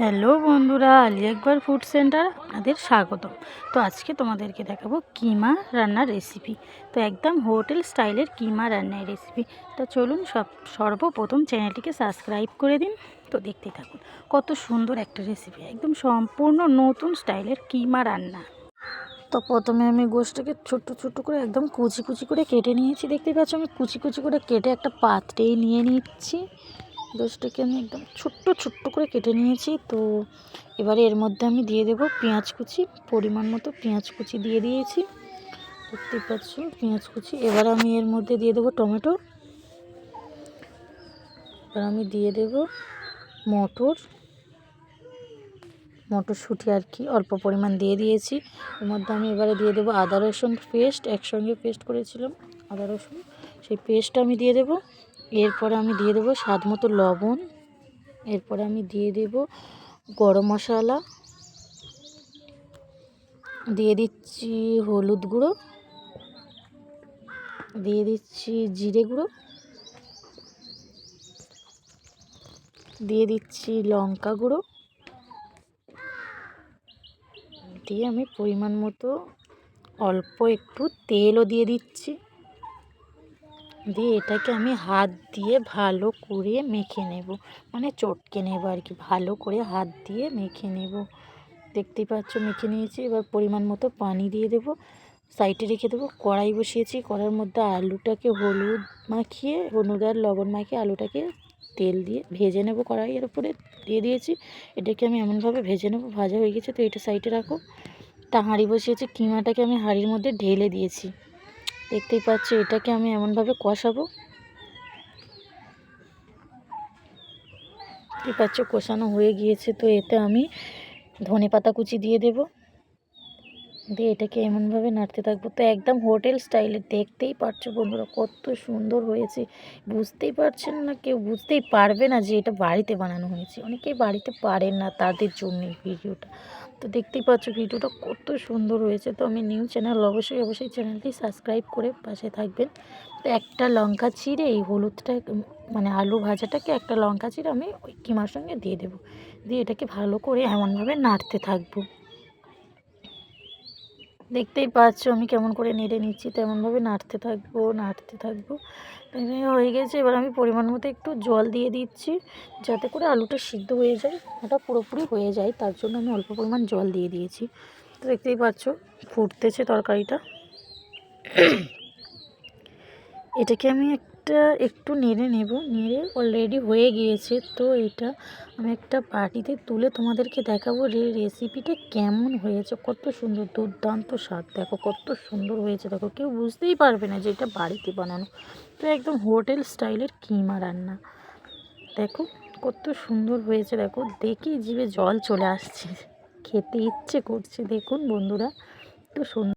Hello বন্ধুরা, আলি একবার food centre আপনাদের স্বাগত তো আজকে তোমাদেরকে দেখাবো কিমা রান্নার রেসিপি তো একদম হোটেল স্টাইলের কিমা রান্নার রেসিপি তো চলুন সব, সর্বপ্রথম চ্যানেলটিকে সাবস্ক্রাইব করে দিন। তো দেখতে থাকুন, কত সুন্দর একটা রেসিপি একদম সম্পূর্ণ নতুন স্টাইলের কিমা রান্না। তো প্রথমে আমি গোষ্ঠটাকে ছোট্ট ছোট্ট করে একদম কুচি কুচি করে কেটে নিয়েছি। দেখতে পাচ্ছ আমি কুচি কুচি করে কেটে একটা পাত্রেই নিয়ে নিচ্ছি। গোশটাকে আমি একদম ছোট্ট ছোট্ট করে কেটে নিয়েছি। তো এবারে এর মধ্যে আমি দিয়ে দেব পেঁয়াজ কুচি। পরিমাণ মতো পেঁয়াজ কুচি দিয়ে দিয়েছি। দেখতে পাচ্ছ, পেঁয়াজ কুচি। এবার আমি এর মধ্যে দিয়ে দেবো টমেটো। এবার আমি দিয়ে দেব মটর। মটরশুঁটি আর কি অল্প পরিমাণ দিয়ে দিয়েছি। এর মধ্যে আমি এবারে দিয়ে দেবো আদা রসুন পেস্ট। একসঙ্গে পেস্ট করেছিলাম আদা রসুন। সেই পেস্টটা আমি দিয়ে দেবো। এরপরে আমি দিয়ে দেবো স্বাদ মতো লবণ। এরপরে আমি দিয়ে দেব গরম মশলা। দিয়ে দিচ্ছি হলুদ গুঁড়ো। দিয়ে দিচ্ছি জিরে গুঁড়ো। দিয়ে দিচ্ছি লঙ্কা গুঁড়ো। দিয়ে আমি পরিমাণ মতো অল্প একটু তেলও দিয়ে দিচ্ছি। দিয়ে এটাকে আমি হাত দিয়ে ভালো করে মেখে নেব। মানে চটকে নেব আর কি ভালো করে হাত দিয়ে মেখে নেব। দেখতেই পাচ্ছ, মেখে নিয়েছি। এবার পরিমাণ মতো পানি দিয়ে দেব। সাইডে রেখে দেবো। কড়াই বসিয়েছি। কড়ার মধ্যে আলুটাকে হলুদ মাখিয়ে, হলুদ আর লবণ মাখিয়ে আলুটাকে তেল দিয়ে ভেজে নেব কড়াইয়ের উপরে। দিয়ে দিয়েছি। এটাকে আমি এমনভাবে ভেজে নেব। ভাজা হয়ে গেছে। তো এটা সাইডে রাখো। তা হাঁড়ি বসিয়েছি। কিমাটাকে আমি হাঁড়ির মধ্যে ঢেলে দিয়েছি। দেখতেই পাচ্ছ, এটাকে আমি এমনভাবে কষাবো। দেখতেই পাচ্ছ, কষানো হয়ে গিয়েছে, তো এতে আমি ধনে পাতা কুচি দিয়ে দেব। দিয়ে এটাকে এমনভাবে নাড়তে থাকব তো একদম হোটেল স্টাইলে দেখতেই পারছ বন্ধুরা, কত সুন্দর হয়েছে। বুঝতেই পারছেন না কেউ, বুঝতেই পারবে না যে এটা বাড়িতে বানানো হয়েছে। অনেকেই বাড়িতে পারেন না তাদের জন্য ভিডিওটা। তো দেখতেই পাচ্ছ ভিডিওটা কত সুন্দর হয়েছে। তো আমি নিউ চ্যানেল, অবশ্যই অবশ্যই চ্যানেলটি সাবস্ক্রাইব করে পাশে থাকবেন। তো একটা লঙ্কা চিড়ে, এই হলুদটা মানে আলু ভাজাটাকে একটা লঙ্কা চিড়ে আমি ওই কিমার সঙ্গে দিয়ে দেবো। দিয়ে এটাকে ভালো করে এমনভাবে নাড়তে থাকব। দেখতেই পাচ্ছ আমি কেমন করে নেড়ে নিচ্ছি। তেমনভাবে নাড়তে থাকব নাড়তে থাকব। হয়ে গেছে, এবার আমি পরিমাণ মতো একটু জল দিয়ে দিচ্ছি যাতে করে আলুটা সিদ্ধ হয়ে যায় ওটা পুরোপুরি হয়ে যায়, তার জন্য আমি অল্প পরিমাণ জল দিয়ে দিয়েছি। তো দেখতেই পাচ্ছ ফুটতেছে তরকারিটা। এটাকে আমি একটা একটু নেড়ে নেব। নেড়ে অলরেডি হয়ে গিয়েছে। তো এটা আমি একটা বাটিতে তুলে তোমাদেরকে দেখাবো যে রেসিপিটা কেমন হয়েছে। কত সুন্দর দুর্দান্ত স্বাদ। দেখো কত সুন্দর হয়েছে। দেখো কেউ বুঝতেই পারবে না যে এটা বাড়িতে বানানো। তো একদম হোটেল স্টাইলের কিমা রান্না। দেখো কত সুন্দর হয়েছে। দেখো দেখেই জিভে জল চলে আসছে। খেতে ইচ্ছে করছে। দেখুন বন্ধুরা, তো সুন্দর